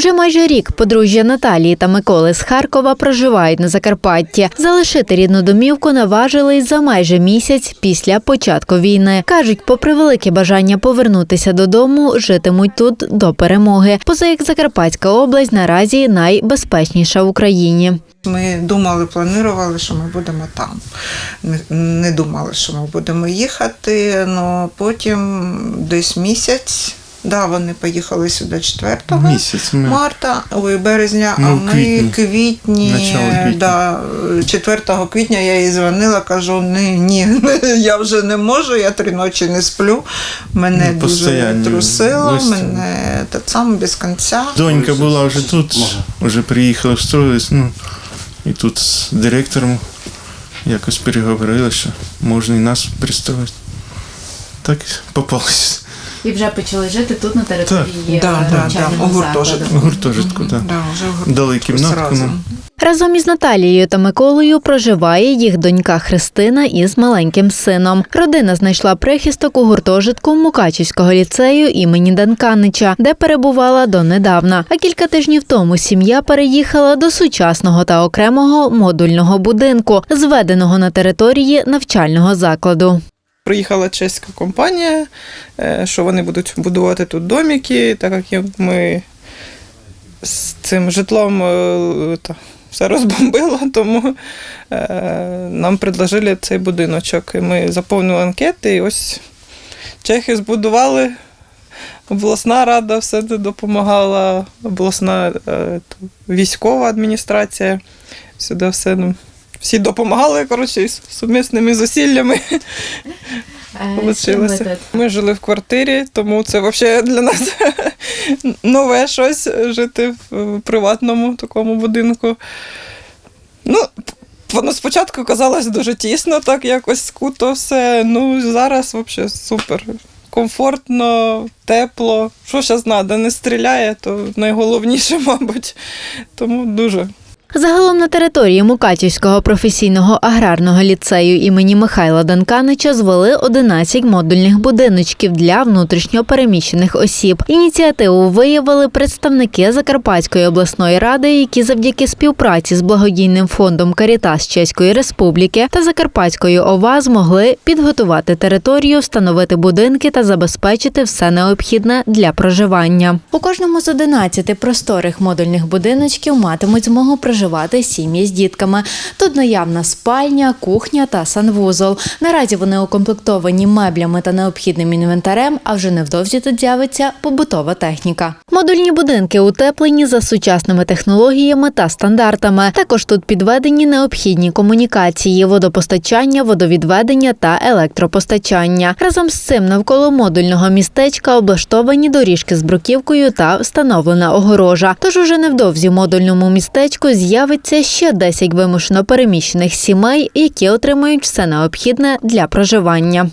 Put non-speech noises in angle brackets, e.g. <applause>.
Вже майже рік подружжя Наталії та Миколи з Харкова проживають на Закарпатті. Залишити рідну домівку наважились за майже місяць після початку війни. кажуть, попри велике бажання повернутися додому, житимуть тут до перемоги. Поза як Закарпатська область наразі найбезпечніша в Україні. Ми думали, планували, що ми будемо там. Не, думали, що ми будемо їхати. але потім десь місяць. Да, вони поїхали сюди 4 Місяць ми марта, ой, березня, а Ну, ми квітні. квітні. Да, 4 квітня я їй дзвонила, кажу, ні, ні, <laughs> я вже не можу, я три ночі не сплю. Мене Ну, дуже трусило, гості. мене так само без кінця. донька була вже тут, вже приїхала встроїлась, ну і тут з директором якось переговорили, що можна і нас пристроїти. Так і попалися. І вже почали жити тут на території, Да, да, да, у гуртожитку. В гуртожитку, так. Да, вже гуртожитку Дали кімнатку. Разом із Наталією та Миколою проживає їх донька Христина із маленьким сином. Родина знайшла прихисток у гуртожитку Мукачівського ліцею імені Данканича, де перебувала донедавна. А кілька тижнів тому сім'я переїхала до сучасного та окремого модульного будинку, зведеного на території навчального закладу. Приїхала чеська компанія, е, що вони будуть будувати тут домики, так як ми з цим житлом е, та, все розбомбило, <laughs> тому е, нам предложили цей будиночок. Ми заповнили анкети, і ось чехи збудували. Обласна рада все це допомагала, обласна військова адміністрація. Сюди все. Всі допомагали, коротше, із сумісними зусиллями. Получилося. Ми жили в квартирі, тому це взагалі для нас <laughs> нове щось жити в приватному такому будинку. Ну, воно спочатку казалось дуже тісно, так якось скуто все. Ну, зараз взагалі супер. Комфортно, тепло. Що зараз треба, не стріляє, то найголовніше, <laughs> мабуть. Тому дуже. Загалом на території Мукачівського професійного аграрного ліцею імені Михайла Данканича звели 11 модульних будиночків для внутрішньо переміщених осіб. Ініціативу виявили представники Закарпатської обласної ради, які завдяки співпраці з благодійним фондом Карітас Чеської Республіки та Закарпатської ОВА змогли підготувати територію, встановити будинки та забезпечити все необхідне для проживання. У кожному з 11 просторих модульних будиночків матимуть змогу проживати сім'ї з дітками. Тут наявна спальня, кухня та санвузол. Наразі вони укомплектовані меблями та необхідним інвентарем, а вже невдовзі тут з'явиться побутова техніка. Модульні будинки утеплені за сучасними технологіями та стандартами. Також тут підведені необхідні комунікації, водопостачання, водовідведення та електропостачання. Разом з цим навколо модульного містечка облаштовані доріжки з бруківкою та встановлена огорожа. Тож уже невдовзі в модульному містечку з'явиться ще 10 вимушено переміщених сімей, які отримають все необхідне для проживання.